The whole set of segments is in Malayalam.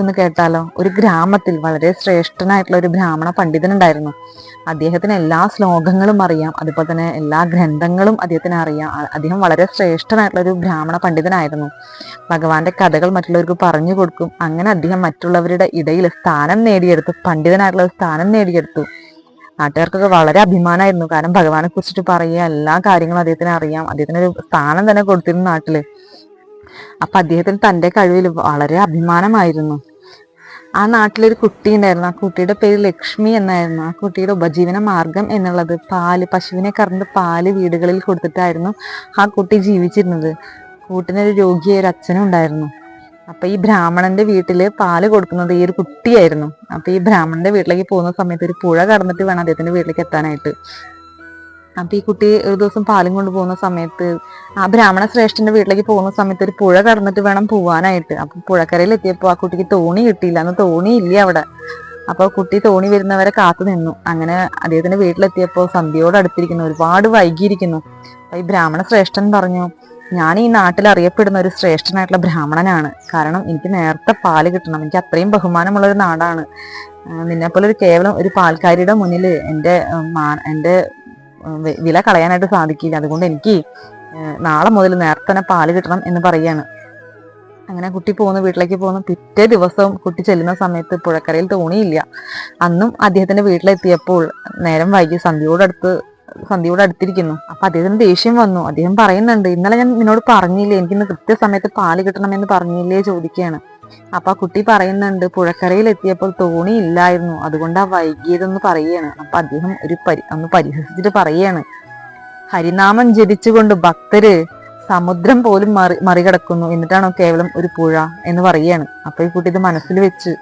ഒന്ന് കേട്ടാലോ? ഒരു ഗ്രാമത്തിൽ വളരെ ശ്രേഷ്ഠനായിട്ടുള്ള ഒരു ബ്രാഹ്മണ പണ്ഡിതനുണ്ടായിരുന്നു. അദ്ദേഹത്തിന് എല്ലാ ശ്ലോകങ്ങളും അറിയാം. അതുപോലെ തന്നെ എല്ലാ ഗ്രന്ഥങ്ങളും അദ്ദേഹത്തിന് അറിയാം. അദ്ദേഹം വളരെ ശ്രേഷ്ഠനായിട്ടുള്ള ഒരു ബ്രാഹ്മണ പണ്ഡിതനായിരുന്നു. ഭഗവാന്റെ കഥകൾ മറ്റുള്ളവർക്ക് പറഞ്ഞു കൊടുക്കും. അങ്ങനെ അദ്ദേഹം മറ്റുള്ളവരുടെ ഇടയിൽ സ്ഥാനം നേടിയെടുത്തു. പണ്ഡിതനായിട്ടുള്ള സ്ഥാനം നേടിയെടുത്തു. നാട്ടുകാർക്കൊക്കെ വളരെ അഭിമാനമായിരുന്നു. കാരണം ഭഗവാനെ കുറിച്ചിട്ട് പറയുക എല്ലാ കാര്യങ്ങളും അദ്ദേഹത്തിന് അറിയാം. അദ്ദേഹത്തിന് ഒരു സ്ഥാനം തന്നെ കൊടുത്തിരുന്നു നാട്ടിൽ. അപ്പൊ അദ്ദേഹത്തിന് തന്റെ കഴിവിൽ വളരെ അഭിമാനമായിരുന്നു. ആ നാട്ടിലൊരു കുട്ടി ഉണ്ടായിരുന്നു. ആ കുട്ടിയുടെ പേര് ലക്ഷ്മി എന്നായിരുന്നു. ആ കുട്ടിയുടെ ഉപജീവന മാർഗം എന്നുള്ളത് പാൽ പശുവിനെ കറന്ന് പാൽ വീടുകളിൽ കൊടുത്തിട്ടായിരുന്നു ആ കുട്ടി ജീവിച്ചിരുന്നത്. കൂട്ടിനൊരു രോഗിയായ ഒരു അച്ഛനും ഉണ്ടായിരുന്നു. അപ്പൊ ഈ ബ്രാഹ്മണന്റെ വീട്ടിൽ പാൽ കൊടുക്കുന്നത് ഈ ഒരു കുട്ടിയായിരുന്നു. അപ്പൊ ഈ ബ്രാഹ്മണന്റെ വീട്ടിലേക്ക് പോകുന്ന സമയത്ത് ഒരു പുഴ കടന്നിട്ട് വേണം അദ്ദേഹത്തിന്റെ വീട്ടിലേക്ക് എത്താനായിട്ട്. അപ്പൊ ഈ കുട്ടി ഒരു ദിവസം പാലും കൊണ്ട് പോകുന്ന സമയത്ത് ആ ബ്രാഹ്മണ ശ്രേഷ്ഠന്റെ വീട്ടിലേക്ക് പോകുന്ന സമയത്ത് ഒരു പുഴ കടന്നിട്ട് വേണം പോവാനായിട്ട്. അപ്പൊ പുഴക്കരയിൽ എത്തിയപ്പോൾ ആ കുട്ടിക്ക് തോണി കിട്ടിയില്ല. അന്ന് തോണി ഇല്ല അവിടെ. അപ്പൊ കുട്ടി തോണി വരുന്നവരെ കാത്തു നിന്നു. അങ്ങനെ അദ്ദേഹത്തിന്റെ വീട്ടിലെത്തിയപ്പോ സന്ധ്യയോട് അടുത്തിരിക്കുന്നു. ഒരുപാട് വൈകിയിരിക്കുന്നു. അപ്പൊ ഈ ബ്രാഹ്മണ ശ്രേഷ്ഠൻ പറഞ്ഞു ഞാൻ ഈ നാട്ടിൽ അറിയപ്പെടുന്ന ഒരു ശ്രേഷ്ഠനായിട്ടുള്ള ബ്രാഹ്മണനാണ്. കാരണം എനിക്ക് നേരത്തെ പാൽ കിട്ടണം. എനിക്ക് അത്രയും ബഹുമാനമുള്ള ഒരു നാടാണ്. നിന്നെപ്പോലെ ഒരു കേവലം ഒരു പാൽക്കാരിയുടെ മുന്നിൽ എന്റെ മാ- എന്റെ വില കളയാനായിട്ട് സാധിക്കില്ല. അതുകൊണ്ട് എനിക്ക് നാളെ മുതൽ നേരത്തെ തന്നെ പാൽ കിട്ടണം എന്ന് പറയാണ് അങ്ങനെ കുട്ടി പോകുന്നു വീട്ടിലേക്ക് പോകുന്നു. പിറ്റേ ദിവസം കുട്ടി ചെല്ലുന്ന സമയത്ത് പുഴക്കരയിൽ തോണിയില്ല. അന്നും അദ്ദേഹത്തിന്റെ വീട്ടിലെത്തിയപ്പോൾ നേരം വൈകി സന്ധ്യയോടടുത്ത് സന്ധ്യയോട് അടുത്തിരിക്കുന്നു. അപ്പൊ അദ്ദേഹത്തിന് ദേഷ്യം വന്നു. അദ്ദേഹം പറയുന്നുണ്ട് ഇന്നലെ ഞാൻ നിന്നോട് പറഞ്ഞില്ലേ എനിക്ക് ഇന്ന് കൃത്യസമയത്ത് പാൽ കിട്ടണമെന്ന് പറഞ്ഞില്ലേ? ചോദിക്കുകയാണ്. അപ്പൊ ആ കുട്ടി പറയുന്നുണ്ട് പുഴക്കരയിൽ എത്തിയപ്പോൾ തോണി ഇല്ലായിരുന്നു അതുകൊണ്ടാ വൈകിയതെന്ന് പറയാണ് അപ്പൊ അദ്ദേഹം ഒരു പരി ഒന്ന് പരിഹസിച്ചിട്ട് പറയാണ് ഹരിനാമം ജപിച്ചുകൊണ്ട് ഭക്തര് സമുദ്രം പോലും മറി മറികടക്കുന്നു എന്നിട്ടാണോ കേവലം ഒരു പുഴ എന്ന് പറയാണ് അപ്പൊ ഈ കുട്ടി ഇത് മനസ്സിൽ വെച്ച്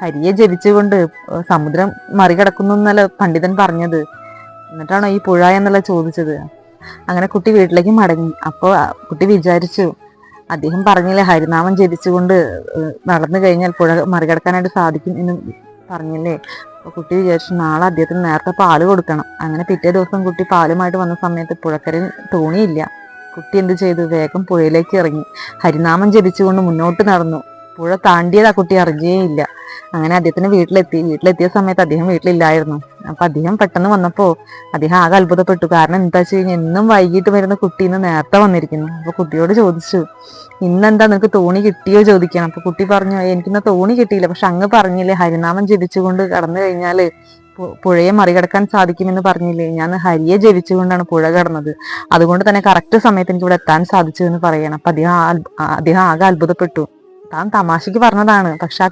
ഹരിയെ ജപിച്ചുകൊണ്ട് സമുദ്രം മറികടക്കുന്നു എന്നല്ല പണ്ഡിതൻ പറഞ്ഞത്. എന്നിട്ടാണോ ഈ പുഴ എന്നല്ല ചോദിച്ചത്. അങ്ങനെ കുട്ടി വീട്ടിലേക്ക് മടങ്ങി. അപ്പോൾ കുട്ടി വിചാരിച്ചു അദ്ദേഹം പറഞ്ഞില്ലേ ഹരിനാമം ജപിച്ചുകൊണ്ട് നടന്നു കഴിഞ്ഞാൽ പുഴ മറികടക്കാനായിട്ട് സാധിക്കും എന്ന് പറഞ്ഞില്ലേ? അപ്പൊ കുട്ടി വിചാരിച്ചു നാളെ അദ്ദേഹത്തിന് നേരത്തെ പാൽ കൊടുക്കണം. അങ്ങനെ പിറ്റേ ദിവസം കുട്ടി പാലുമായിട്ട് വന്ന സമയത്ത് പുഴക്കരയിൽ തോണിയില്ല. കുട്ടി എന്ത് ചെയ്തു? വേഗം പുഴയിലേക്ക് ഇറങ്ങി. ഹരിനാമം ജപിച്ചുകൊണ്ട് മുന്നോട്ട് നടന്നു. പുഴ താണ്ടിയത് ആ കുട്ടി അറിഞ്ഞേയില്ല. അങ്ങനെ അദ്ദേഹത്തിന് വീട്ടിലെത്തി. വീട്ടിലെത്തിയ സമയത്ത് അദ്ദേഹം വീട്ടിലില്ലായിരുന്നു. അപ്പൊ അദ്ദേഹം പെട്ടെന്ന് വന്നപ്പോ അദ്ദേഹം ആകെ അത്ഭുതപ്പെട്ടു. കാരണം എന്താ വെച്ച് കഴിഞ്ഞാൽ എന്നും വൈകിട്ട് വരുന്ന കുട്ടി ഇന്ന് നേരത്തെ വന്നിരിക്കുന്നു. അപ്പൊ കുട്ടിയോട് ചോദിച്ചു ഇന്നെന്താ നിനക്ക് തോണി കിട്ടിയോ? ചോദിക്കണം. അപ്പൊ കുട്ടി പറഞ്ഞു "ഏയ് എനിക്കിന്ന് തോണി കിട്ടിയില്ല. പക്ഷെ അങ്ങ് പറഞ്ഞില്ലേ ഹരിനാമം ജപിച്ചുകൊണ്ട് കടന്നു കഴിഞ്ഞാൽ പുഴയെ മറികടക്കാൻ സാധിക്കുമെന്ന് പറഞ്ഞില്ലേ? ഞാൻ ഹരിയെ ജപിച്ചുകൊണ്ടാണ് പുഴ കടന്നത്. അതുകൊണ്ട് തന്നെ കറക്റ്റ് സമയത്ത് എനിക്ക് ഇവിടെ എത്താൻ സാധിച്ചു എന്ന് പറയണം. അപ്പൊ അദ്ദേഹം അദ്ദേഹം ആകെ അത്ഭുതപ്പെട്ടു. താൻ തമാശക്ക് പറഞ്ഞതാണ് പക്ഷെ ആ